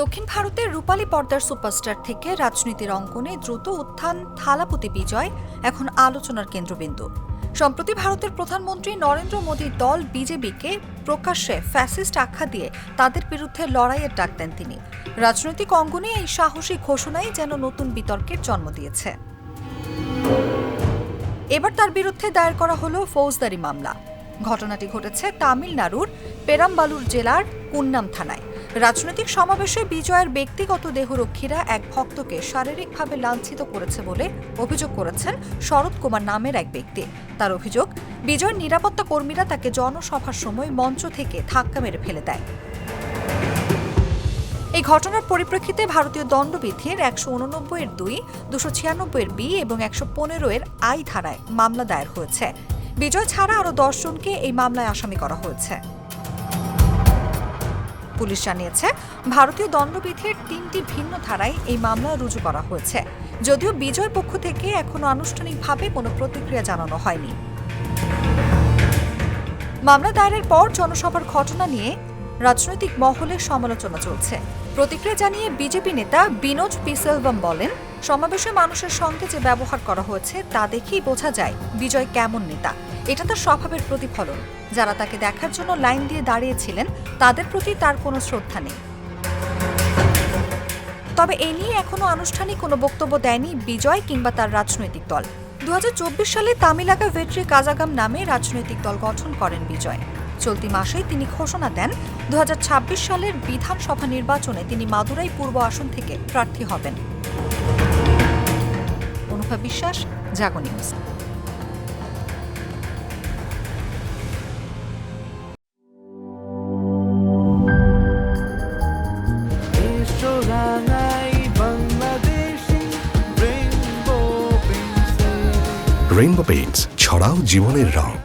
দক্ষিণ ভারতের রূপালী পর্দার সুপারস্টার থেকে রাজনীতির অঙ্কনে দ্রুত উত্থান, থালাপতি বিজয় এখন আলোচনার কেন্দ্রবিন্দু। সম্প্রতি ভারতের প্রধানমন্ত্রী নরেন্দ্র মোদীর দল বিজেপিকে প্রকাশ্যে ফ্যাসিস্ট আখ্যা দিয়ে তাদের বিরুদ্ধে লড়াইয়ের ডাক দেন তিনি। রাজনৈতিক অঙ্গনে এই সাহসী ঘোষণাই যেন নতুন বিতর্কের জন্ম দিয়েছে। এবার তার বিরুদ্ধে দায়ের করা হলো ফৌজদারি মামলা। ঘটনাটি ঘটেছে তামিলনাড়ুর পেরাম্বালুর জেলার কুন্নাম থানায়। রাজনৈতিক সমাবেশে বিজয়ের ব্যক্তিগত দেহরক্ষীরা এক ভক্তকে শারীরিকভাবে লাঞ্ছিত করেছে বলে অভিযোগ করেছেন শরৎ কুমার নামের এক ব্যক্তি। তার অভিযোগ, বিজয়ের নিরাপত্তা কর্মীরা তাকে জনসভার সময় মঞ্চ থেকে ধাক্কা মেরে ফেলে দেয়। এই ঘটনার পরিপ্রেক্ষিতে ভারতীয় দণ্ডবিধির একশো উননব্বই এর দুই, দুশো ছিয়ানব্বই এর বি এবং একশো পনেরো এর আই ধারায় মামলা দায়ের হয়েছে। বিজয় ছাড়া আরও দশজনকে এই মামলায় আসামি করা হয়েছে। পুলিশ জানিয়েছে, ভারতীয় দণ্ডবিধির তিনটি ভিন্ন ধারায় এই মামলা রুজু করা হয়েছে। যদিও বিজয় পক্ষ থেকে এখনও আনুষ্ঠানিকভাবে কোনো প্রতিক্রিয়া জানানো হয়নি। মামলা দায়েরের পর জনসভার ঘটনা নিয়ে রাজনৈতিক মহলে সমালোচনা চলছে। প্রতিক্রিয়া জানিয়ে বিজেপি নেতা বিনোদ পিসেলভম বলেন সমাবেশে মানুষের সঙ্গে যে ব্যবহার করা হয়েছে, তা দেখেই বোঝা যায় বিজয় কেমন নেতা। এটা তার স্বভাবের প্রতিফলন। যারা তাকে দেখার জন্য লাইন দিয়ে দাঁড়িয়েছিলেন, তাদের প্রতি তার কোনো শ্রদ্ধা নেই। তবে এ নিয়ে এখনও আনুষ্ঠানিক কোনো বক্তব্য দেয়নি বিজয় কিংবা তার রাজনৈতিক দল। দু হাজার চব্বিশ সালে তামিলাকা ভেট্রি কাজাগাম নামে রাজনৈতিক দল গঠন করেন বিজয়। চলতি মাসেই তিনি ঘোষণা দেন দু হাজার ছাব্বিশ সালের বিধানসভা নির্বাচনে তিনি মাদুরাই পূর্ব আসন থেকে প্রার্থী হবেন। Anubha Biswas Jago News Rainbow Paints ছড়াও জীবনের রং।